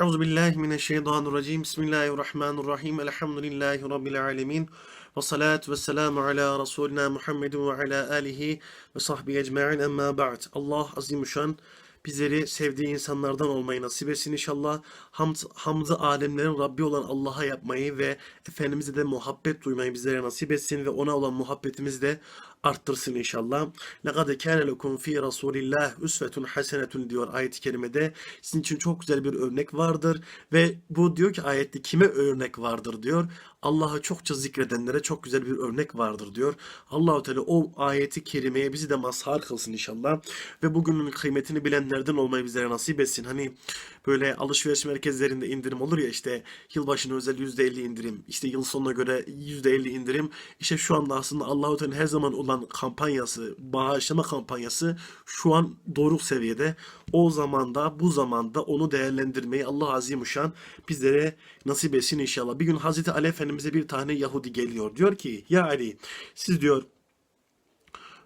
Euzu billahi mineşşeytanirracim. Bismillahirrahmanirrahim. Elhamdülillahi rabbil alamin. Ve salatu vesselamu ala Resulina Muhammedin ve ala alihi ve sahbihi ecmaîn. Emma ba'd. Allah azimüşşan bizleri sevdiği insanlardan olmayı nasip etsin inşallah. Hamd, hamdı alemlerin Rabbi olan Allah'a yapmayı ve Efendimiz'e de muhabbet duymayı bizlere nasip etsin ve ona olan muhabbetimizi de arttırsın inşallah. لَقَدْ كَانَ لَكُمْ ف۪ي رَسُولِ اللّٰهِ üsvetun hasenetun diyor ayet-i kerimede. Sizin için çok güzel bir örnek vardır ve bu diyor ki ayette kime örnek vardır diyor. Allah'ı çokça zikredenlere çok güzel bir örnek vardır diyor. Allahu Teala o ayeti kerimeye bizi de mazhar kılsın inşallah ve bugünün kıymetini bilenlerden olmayı bizlere nasip etsin. Hani böyle alışveriş merkezlerinde indirim olur ya işte yılbaşına özel %50 indirim, işte yıl sonuna göre %50 indirim. İşte şu anda aslında Allahu Teala her zaman olan kampanyası, bağışlama kampanyası şu an doruk seviyede. O zamanda, bu zamanda onu değerlendirmeyi Allah Azimuşşan bizlere nasip etsin inşallah. Bir gün Hazreti Ali Efendimiz'e bir tane Yahudi geliyor. Diyor ki ya Ali siz diyor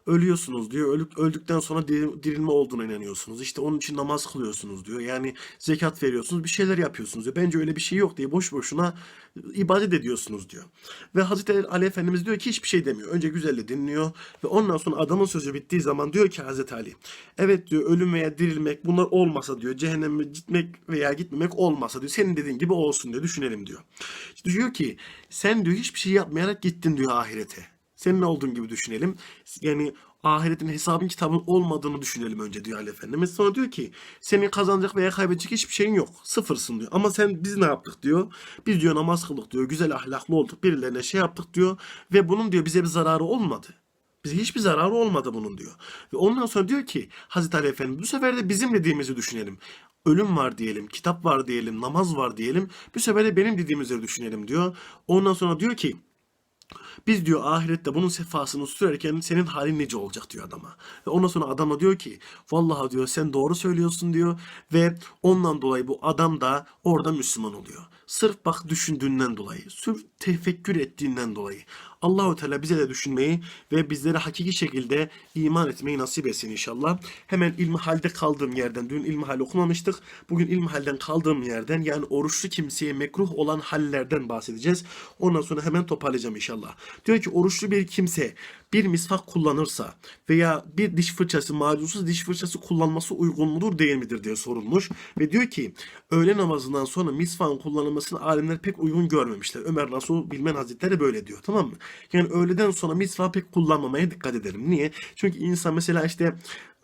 ölüyorsunuz diyor. Ölük, öldükten sonra diri- dirilme olduğuna inanıyorsunuz. İşte onun için namaz kılıyorsunuz diyor. Yani zekat veriyorsunuz, bir şeyler yapıyorsunuz diyor. Bence öyle bir şey yok diye boş boşuna ibadet ediyorsunuz diyor. Ve Hazreti Ali Efendimiz diyor ki hiçbir şey demiyor. Önce güzelle dinliyor ve ondan sonra adamın sözü bittiği zaman diyor ki Hazreti Ali evet diyor ölüm veya dirilmek bunlar olmasa diyor cehenneme gitmek veya gitmemek olmasa diyor senin dediğin gibi olsun diyor düşünelim diyor. Diyor ki sen diyor hiçbir şey yapmayarak gittin diyor ahirete. Senin olduğun gibi düşünelim. Yani ahiretin hesabın kitabın olmadığını düşünelim önce diyor Ali Efendimiz. Sonra diyor ki senin kazanacak veya kaybedecek hiçbir şeyin yok. Sıfırsın diyor. Ama sen biz ne yaptık diyor. Biz diyor namaz kıldık diyor. Güzel ahlaklı olduk. Birilerine şey yaptık diyor. Ve bunun diyor bize bir zararı olmadı. Bize hiçbir zararı olmadı bunun diyor. Ve ondan sonra diyor ki Hazreti Ali Efendimiz bu sefer de bizim dediğimizi düşünelim. Ölüm var diyelim, kitap var diyelim, namaz var diyelim. Bu sefer de benim dediğimizi düşünelim diyor. Ondan sonra diyor ki biz diyor ahirette bunun sefasını sürerken senin halin nice olacak diyor adama. Ve ondan sonra adama diyor ki vallahi diyor sen doğru söylüyorsun diyor ve ondan dolayı bu adam da orada Müslüman oluyor. Sırf bak düşündüğünden dolayı, sırf tefekkür ettiğinden dolayı. Allahu Teala bize de düşünmeyi ve bizlere hakiki şekilde iman etmeyi nasip etsin inşallah. Hemen ilmihalde kaldığım yerden, dün ilmihal okumamıştık. Bugün ilmihalden kaldığım yerden yani oruçlu kimseye mekruh olan hallerden bahsedeceğiz. Ondan sonra hemen toparlayacağım inşallah. Diyor ki oruçlu bir kimse bir misvak kullanırsa veya bir diş fırçası, macunsuz diş fırçası kullanması uygun mudur değil midir diye sorulmuş. Ve diyor ki öğle namazından sonra misvakın kullanılmasını alimler pek uygun görmemişler. Ömer Nasuh Bilmen Hazretleri böyle diyor tamam mı? Yani öğleden sonra misvak pek kullanmamaya dikkat edelim. Niye? Çünkü insan mesela işte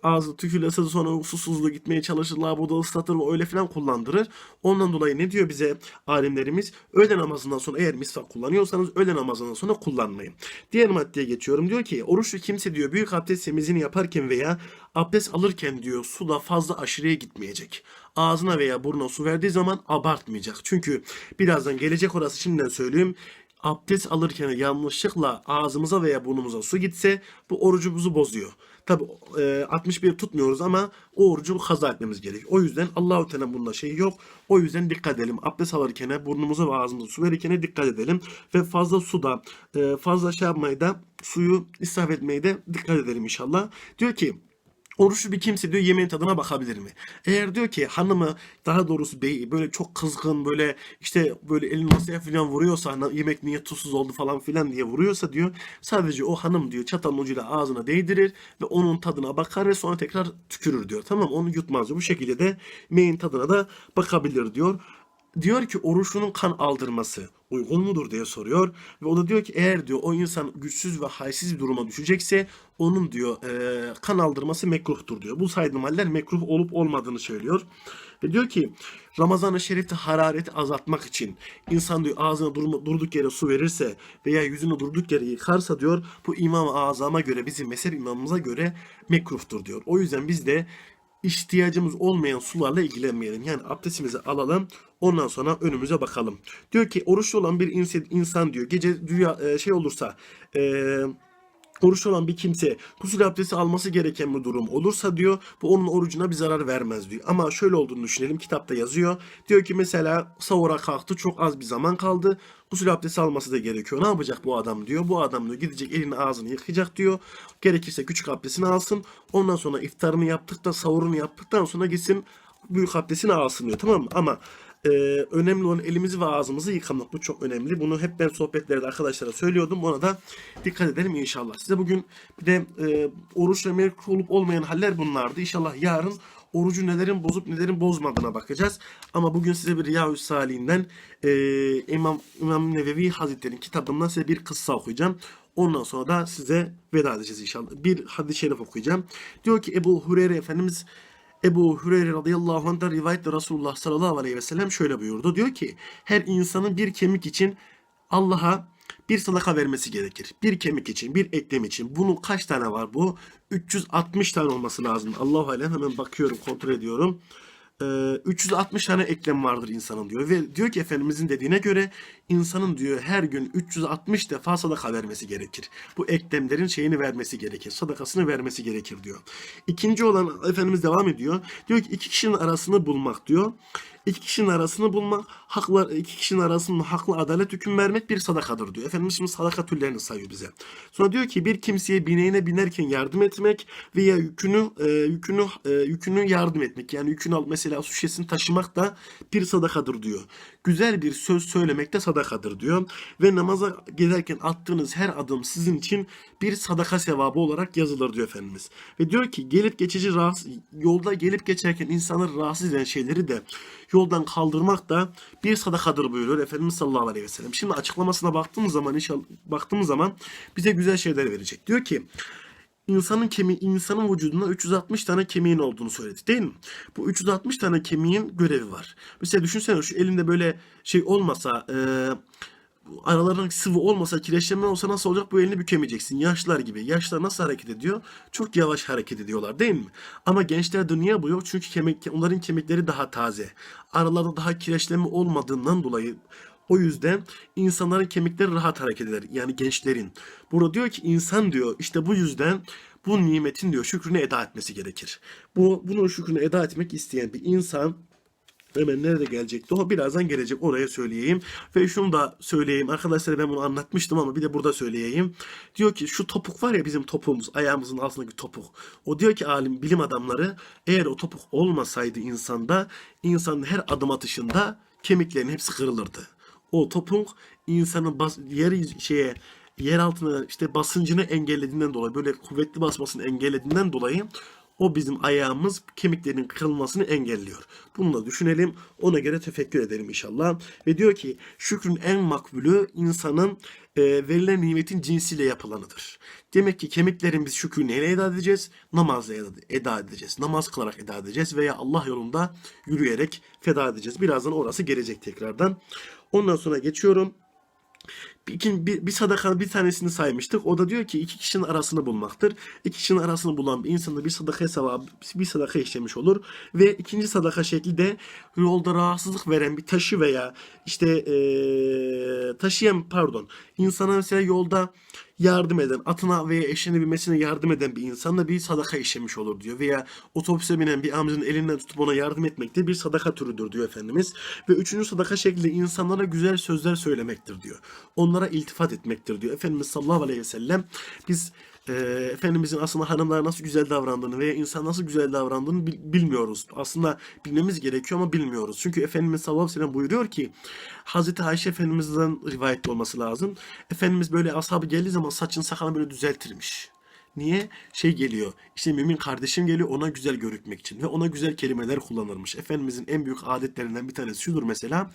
ağzı tükürlese sonra susuzluğu gitmeye çalışır, labuda ıslatır ve öyle falan kullandırır. Ondan dolayı ne diyor bize alimlerimiz? Öğle namazından sonra eğer misvak kullanıyorsanız öğle namazından sonra kullanmayın. Diğer maddeye geçiyorum. Diyor ki oruçlu kimse diyor büyük abdest temizliğini yaparken veya abdest alırken diyor suda fazla aşırıya gitmeyecek. Ağzına veya burnuna su verdiği zaman abartmayacak. Çünkü birazdan gelecek orası şimdiden söyleyeyim abdest alırken yanlışlıkla ağzımıza veya burnumuza su gitse bu orucumuzu bozuyor. Tabi 61 tutmuyoruz ama o orucu kaza etmemiz gerek. O yüzden Allahu Teala bunda şey yok. O yüzden dikkat edelim. Abdest alırken burnumuza ve ağzımıza su verirken dikkat edelim. Ve fazla suda e, fazla şey yapmayı da suyu israf etmeyi de dikkat edelim inşallah. Diyor ki Oruçlu bir kimse diyor yemeğin tadına bakabilir mi? Eğer diyor ki hanımı daha doğrusu beyi böyle çok kızgın böyle işte böyle elini masaya falan vuruyorsa yemek niye tuzsuz oldu falan filan diye vuruyorsa diyor sadece o hanım diyor çatalın ucuyla ağzına değdirir ve onun tadına bakar ve sonra tekrar tükürür diyor. Tamam onu yutmaz diyor. Bu şekilde de yemeğin tadına da bakabilir diyor diyor ki oruçlunun kan aldırması uygun mudur diye soruyor ve o da diyor ki eğer diyor o insan güçsüz ve halsiz bir duruma düşecekse onun diyor e, kan aldırması mekruhtur diyor. Bu saydığım haller mekruh olup olmadığını söylüyor. Ve diyor ki Ramazan-ı Şerif'te harareti azaltmak için insan diyor ağzına durma, durduk yere su verirse veya yüzünü durduk yere yıkarsa diyor bu İmam-ı Azam'a göre bizim mezhep imamımıza göre mekruhtur diyor. O yüzden biz de ihtiyacımız olmayan sularla ilgilenmeyelim. Yani abdestimizi alalım. Ondan sonra önümüze bakalım. Diyor ki oruçlu olan bir insan, diyor gece dünya e, şey olursa e, oruçlu olan bir kimse gusül abdesti alması gereken bir durum olursa diyor bu onun orucuna bir zarar vermez diyor. Ama şöyle olduğunu düşünelim kitapta yazıyor. Diyor ki mesela sahura kalktı çok az bir zaman kaldı. Gusül abdesti alması da gerekiyor. Ne yapacak bu adam diyor. Bu adam diyor gidecek elini ağzını yıkayacak diyor. Gerekirse küçük abdestini alsın. Ondan sonra iftarını yaptıktan sahurunu yaptıktan sonra gitsin büyük abdestini alsın diyor tamam mı? Ama e, önemli olan elimizi ve ağzımızı yıkamak. Bu çok önemli. Bunu hep ben sohbetlerde arkadaşlara söylüyordum. Ona da dikkat edelim inşallah. Size bugün bir de e, oruçla mevcut olup olmayan haller bunlardı. İnşallah yarın orucu nelerin bozup nelerin bozmadığına bakacağız. Ama bugün size bir Riyâ-ü Salih'inden e, İmam, İmam Nevevi Hazretleri'nin kitabından size bir kıssa okuyacağım. Ondan sonra da size veda edeceğiz inşallah. Bir hadis-i şerif okuyacağım. Diyor ki Ebu Hureyre Efendimiz Ebu Hureyre radıyallahu anh'dan rivayetle Resulullah sallallahu aleyhi ve sellem şöyle buyurdu. Diyor ki her insanın bir kemik için Allah'a bir sadaka vermesi gerekir. Bir kemik için, bir eklem için. Bunun kaç tane var bu? 360 tane olması lazım. Allahu alem hemen bakıyorum, kontrol ediyorum. Ee, 360 tane eklem vardır insanın diyor. Ve diyor ki Efendimizin dediğine göre insanın diyor her gün 360 defa sadaka vermesi gerekir. Bu eklemlerin şeyini vermesi gerekir. Sadakasını vermesi gerekir diyor. İkinci olan Efendimiz devam ediyor. Diyor ki iki kişinin arasını bulmak diyor. İki kişinin arasını bulmak, haklar, iki kişinin arasında haklı adalet hüküm vermek bir sadakadır diyor. Efendimiz şimdi sadaka türlerini sayıyor bize. Sonra diyor ki bir kimseye bineğine binerken yardım etmek veya yükünü e, yükünü e, yükünü yardım etmek. Yani yükünü al mesela su şişesini taşımak da bir sadakadır diyor. Güzel bir söz söylemek de sadakadır diyor. Ve namaza giderken attığınız her adım sizin için bir sadaka sevabı olarak yazılır diyor Efendimiz. Ve diyor ki gelip geçici rahatsız, yolda gelip geçerken insanları rahatsız eden şeyleri de yoldan kaldırmak da bir sadakadır buyuruyor Efendimiz sallallahu aleyhi ve sellem. Şimdi açıklamasına baktığımız zaman inşallah baktığımız zaman bize güzel şeyler verecek. Diyor ki insanın kemi insanın vücudunda 360 tane kemiğin olduğunu söyledi değil mi? Bu 360 tane kemiğin görevi var. Mesela düşünsene şu elinde böyle şey olmasa e, aralarında sıvı olmasa kireçlenme olsa nasıl olacak bu elini bükemeyeceksin. Yaşlar gibi. Yaşlar nasıl hareket ediyor? Çok yavaş hareket ediyorlar değil mi? Ama gençlerde niye bu yok? Çünkü kemik, onların kemikleri daha taze. Aralarda daha kireçlenme olmadığından dolayı o yüzden insanların kemikleri rahat hareket eder. Yani gençlerin. Burada diyor ki insan diyor işte bu yüzden bu nimetin diyor şükrünü eda etmesi gerekir. Bu bunun şükrünü eda etmek isteyen bir insan Hemen nerede gelecekti? O birazdan gelecek. Oraya söyleyeyim. Ve şunu da söyleyeyim. Arkadaşlar ben bunu anlatmıştım ama bir de burada söyleyeyim. Diyor ki şu topuk var ya bizim topuğumuz. Ayağımızın altındaki topuk. O diyor ki alim bilim adamları eğer o topuk olmasaydı insanda insanın her adım atışında kemiklerin hepsi kırılırdı. O topuk insanın bas, yer şeye yer altına işte basıncını engellediğinden dolayı böyle kuvvetli basmasını engellediğinden dolayı o bizim ayağımız kemiklerin kırılmasını engelliyor. Bunu da düşünelim. Ona göre tefekkür edelim inşallah. Ve diyor ki şükrün en makbulü insanın e, verilen nimetin cinsiyle yapılanıdır. Demek ki kemiklerin biz şükrü neyle eda edeceğiz? Namazla eda edeceğiz. Namaz kılarak eda edeceğiz veya Allah yolunda yürüyerek feda edeceğiz. Birazdan orası gelecek tekrardan. Ondan sonra geçiyorum. Bir, bir, bir sadaka bir tanesini saymıştık. O da diyor ki iki kişinin arasını bulmaktır. İki kişinin arasını bulan bir insanda bir sadaka sevabı, bir sadaka işlemiş olur. Ve ikinci sadaka şekli de yolda rahatsızlık veren bir taşı veya işte ee, taşıyan pardon insana mesela yolda yardım eden, atına veya eşine binmesine yardım eden bir insanla bir sadaka işlemiş olur diyor. Veya otobüse binen bir amcanın elinden tutup ona yardım etmek de bir sadaka türüdür diyor Efendimiz. Ve üçüncü sadaka şekli insanlara güzel sözler söylemektir diyor. Onlara iltifat etmektir diyor. Efendimiz sallallahu aleyhi ve sellem biz e, Efendimizin aslında hanımlara nasıl güzel davrandığını veya insan nasıl güzel davrandığını bil- bilmiyoruz. Aslında bilmemiz gerekiyor ama bilmiyoruz. Çünkü Efendimiz sallallahu aleyhi ve sellem buyuruyor ki Hazreti Ayşe Efendimiz'den rivayetli olması lazım. Efendimiz böyle ashabı geldiği zaman saçını sakalını böyle düzeltirmiş. Niye? Şey geliyor. İşte mümin kardeşim geliyor ona güzel görükmek için ve ona güzel kelimeler kullanırmış. Efendimizin en büyük adetlerinden bir tanesi şudur mesela.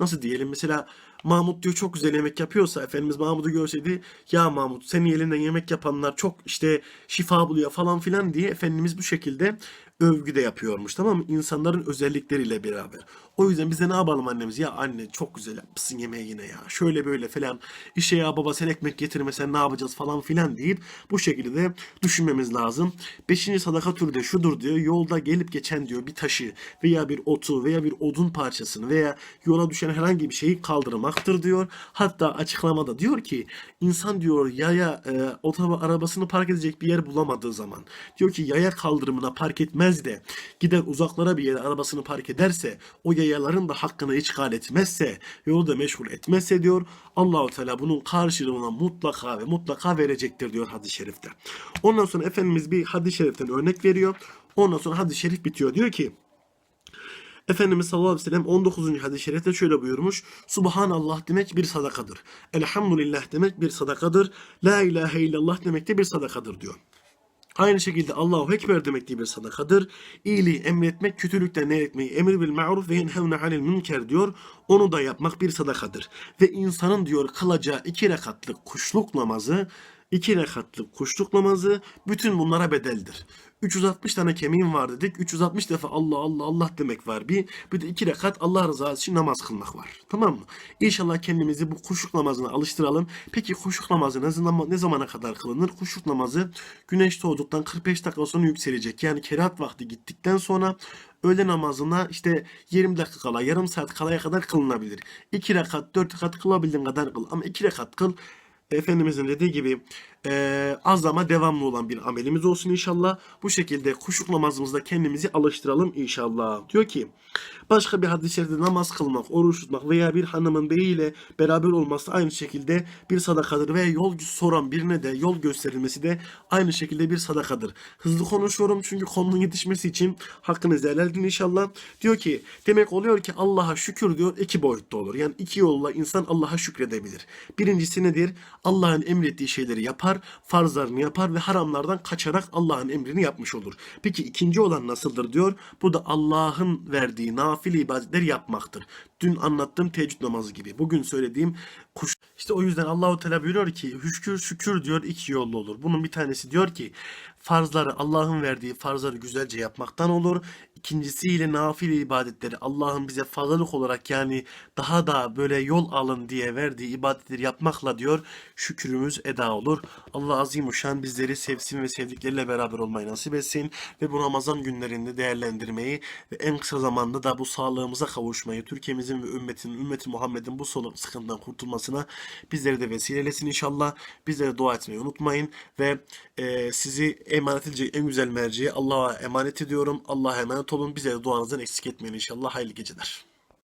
Nasıl diyelim mesela Mahmut diyor çok güzel yemek yapıyorsa Efendimiz Mahmut'u görseydi ya Mahmut senin elinden yemek yapanlar çok işte şifa buluyor falan filan diye Efendimiz bu şekilde övgü de yapıyormuş tamam mı? İnsanların özellikleriyle beraber. O yüzden biz de ne yapalım annemiz? Ya anne çok güzel yapmışsın yemeği yine ya. Şöyle böyle falan. İşe ya baba sen ekmek getirmesen ne yapacağız falan filan deyip bu şekilde de düşünmemiz lazım. Beşinci sadaka türü de şudur diyor. Yolda gelip geçen diyor bir taşı veya bir otu veya bir odun parçasını veya yola düşen herhangi bir şeyi kaldırmaktır diyor. Hatta açıklamada diyor ki insan diyor yaya e, otoba arabasını park edecek bir yer bulamadığı zaman diyor ki yaya kaldırımına park etmez de gider uzaklara bir yere arabasını park ederse o yayaların da hakkını işgal etmezse yolu da meşgul etmezse diyor Allahu Teala bunun karşılığını mutlaka ve mutlaka verecektir diyor hadis-i şerifte. Ondan sonra Efendimiz bir hadis-i şeriften örnek veriyor. Ondan sonra hadis-i şerif bitiyor. Diyor ki Efendimiz sallallahu aleyhi ve sellem 19. hadis-i şerifte şöyle buyurmuş. Subhanallah demek bir sadakadır. Elhamdülillah demek bir sadakadır. La ilahe illallah demek de bir sadakadır diyor. Aynı şekilde Allahu Ekber demek de bir sadakadır. İyiliği emretmek, kötülükten nehyetmeyi, emir bil ma'ruf ve yenhevne anil münker diyor. Onu da yapmak bir sadakadır. Ve insanın diyor kılacağı iki rekatlık kuşluk namazı, iki rekatlık kuşluk namazı bütün bunlara bedeldir. 360 tane kemiğim var dedik. 360 defa Allah Allah Allah demek var. Bir, bir de iki rekat Allah rızası için namaz kılmak var. Tamam mı? İnşallah kendimizi bu kuşluk namazına alıştıralım. Peki kuşluk namazı ne, zaman, ne zamana kadar kılınır? Kuşluk namazı güneş doğduktan 45 dakika sonra yükselecek. Yani kerahat vakti gittikten sonra öğle namazına işte 20 dakika kala, yarım saat kalaya kadar kılınabilir. 2 rekat, 4 rekat kılabildiğin kadar kıl. Ama 2 rekat kıl. Efendimizin dediği gibi eee az ama devamlı olan bir amelimiz olsun inşallah. Bu şekilde kuşluk namazımızda kendimizi alıştıralım inşallah. Diyor ki başka bir hadis-i şerifte namaz kılmak, oruç tutmak veya bir hanımın beyiyle beraber olması aynı şekilde bir sadakadır. Ve yol soran birine de yol gösterilmesi de aynı şekilde bir sadakadır. Hızlı konuşuyorum çünkü konunun yetişmesi için hakkınızı helal edin inşallah. Diyor ki demek oluyor ki Allah'a şükür diyor iki boyutta olur. Yani iki yolla insan Allah'a şükredebilir. Birincisi nedir? Allah'ın emrettiği şeyleri yapar, farzlarını yapar ve haramlardan kaçarak Allah'ın emrini yapmış olur. Peki ikinci olan nasıldır diyor? Bu da Allah'ın verdiği nafile ibadetleri yapmaktır. Dün anlattığım teheccüd namazı gibi. Bugün söylediğim kuş. İşte o yüzden Allahu Teala buyuruyor ki şükür şükür diyor iki yollu olur. Bunun bir tanesi diyor ki farzları Allah'ın verdiği farzları güzelce yapmaktan olur. İkincisiyle nafile ibadetleri Allah'ın bize fazlalık olarak yani daha da böyle yol alın diye verdiği ibadetleri yapmakla diyor şükrümüz eda olur. Allah azimuşşan bizleri sevsin ve sevdikleriyle beraber olmayı nasip etsin ve bu Ramazan günlerinde değerlendirmeyi ve en kısa zamanda da bu sağlığımıza kavuşmayı Türkiye'mizin ve ümmetin, ümmeti Muhammed'in bu sorun- sıkıntıdan kurtulmasına bizleri de vesile eylesin inşallah. Bizlere dua etmeyi unutmayın ve e, sizi emanet edecek en güzel merciye Allah'a emanet ediyorum. Allah'a emanet olun. Bize de duanızdan eksik etmeyin inşallah. Hayırlı geceler.